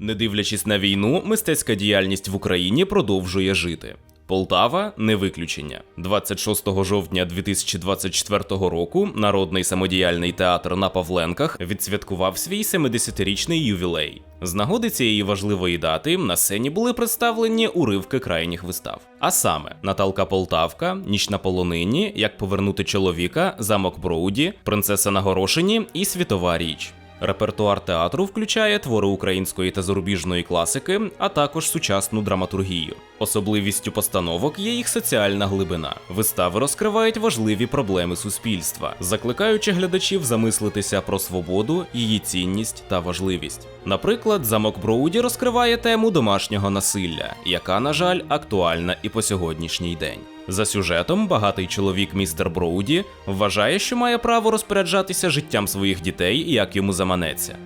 Не дивлячись на війну, мистецька діяльність в Україні продовжує жити. Полтава не виключення. 26 жовтня 2024 року народний самодіяльний театр на Павленках відсвяткував свій 70-річний ювілей. З нагоди цієї важливої дати на сцені були представлені уривки крайніх вистав. А саме Наталка Полтавка, Ніч на полонині, Як повернути чоловіка, Замок Броуді, Принцеса на горошині і Світова річ. Репертуар театру включає твори української та зарубіжної класики, а також сучасну драматургію. Особливістю постановок є їх соціальна глибина. Вистави розкривають важливі проблеми суспільства, закликаючи глядачів замислитися про свободу, її цінність та важливість. Наприклад, замок Броуді розкриває тему домашнього насилля, яка, на жаль, актуальна і по сьогоднішній день. За сюжетом, багатий чоловік містер Броуді вважає, що має право розпоряджатися життям своїх дітей, як йому заманеться.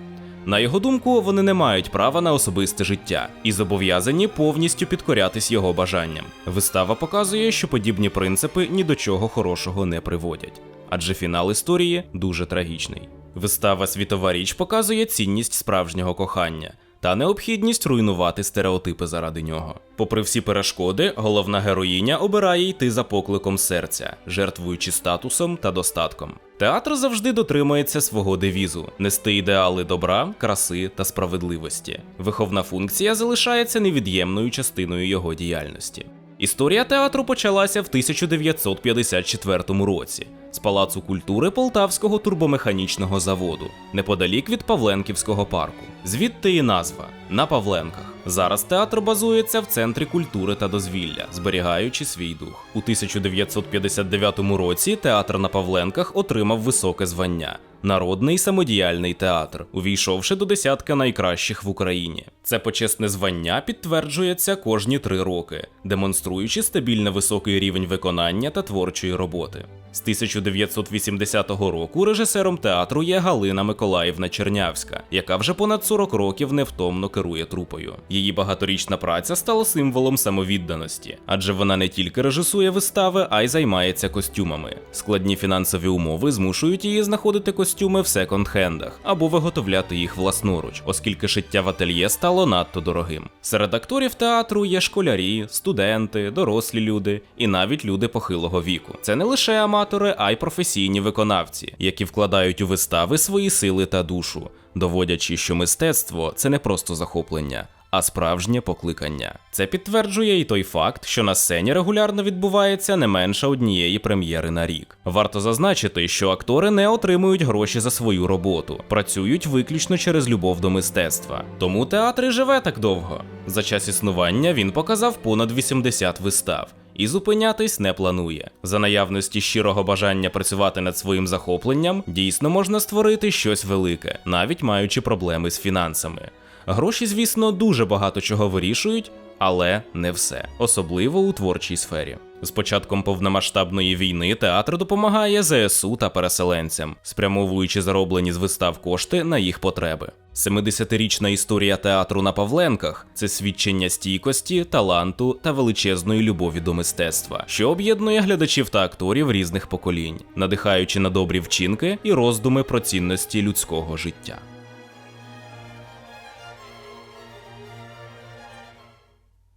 На його думку, вони не мають права на особисте життя і зобов'язані повністю підкорятись його бажанням. Вистава показує, що подібні принципи ні до чого хорошого не приводять, адже фінал історії дуже трагічний. Вистава Світова річ показує цінність справжнього кохання та необхідність руйнувати стереотипи заради нього. Попри всі перешкоди, головна героїня обирає йти за покликом серця, жертвуючи статусом та достатком. Театр завжди дотримується свого девізу: нести ідеали добра, краси та справедливості. Виховна функція залишається невід'ємною частиною його діяльності. Історія театру почалася в 1954 році з Палацу культури Полтавського турбомеханічного заводу, неподалік від Павленківського парку. Звідти і назва на Павленках. Зараз театр базується в центрі культури та дозвілля, зберігаючи свій дух. У 1959 році театр на Павленках отримав високе звання. Народний самодіяльний театр, увійшовши до десятка найкращих в Україні. Це почесне звання підтверджується кожні три роки, демонструючи стабільно високий рівень виконання та творчої роботи. З 1980 року режисером театру є Галина Миколаївна Чернявська, яка вже понад 40 років невтомно керує трупою. Її багаторічна праця стала символом самовідданості, адже вона не тільки режисує вистави, а й займається костюмами. Складні фінансові умови змушують її знаходити костюми в секонд-хендах або виготовляти їх власноруч, оскільки шиття в ательє стало надто дорогим. Серед акторів театру є школярі, студенти, дорослі люди і навіть люди похилого віку. Це не лише аматори, а й професійні виконавці, які вкладають у вистави свої сили та душу, доводячи, що мистецтво це не просто захоплення. А справжнє покликання. Це підтверджує і той факт, що на сцені регулярно відбувається не менше однієї прем'єри на рік. Варто зазначити, що актори не отримують гроші за свою роботу, працюють виключно через любов до мистецтва. Тому театр і живе так довго. За час існування він показав понад 80 вистав. І зупинятись не планує. За наявності щирого бажання працювати над своїм захопленням, дійсно можна створити щось велике, навіть маючи проблеми з фінансами. Гроші, звісно, дуже багато чого вирішують, але не все, особливо у творчій сфері. З початком повномасштабної війни театр допомагає ЗСУ та переселенцям, спрямовуючи зароблені з вистав кошти на їх потреби. 70-річна історія театру на Павленках це свідчення стійкості, таланту та величезної любові до мистецтва, що об'єднує глядачів та акторів різних поколінь, надихаючи на добрі вчинки і роздуми про цінності людського життя.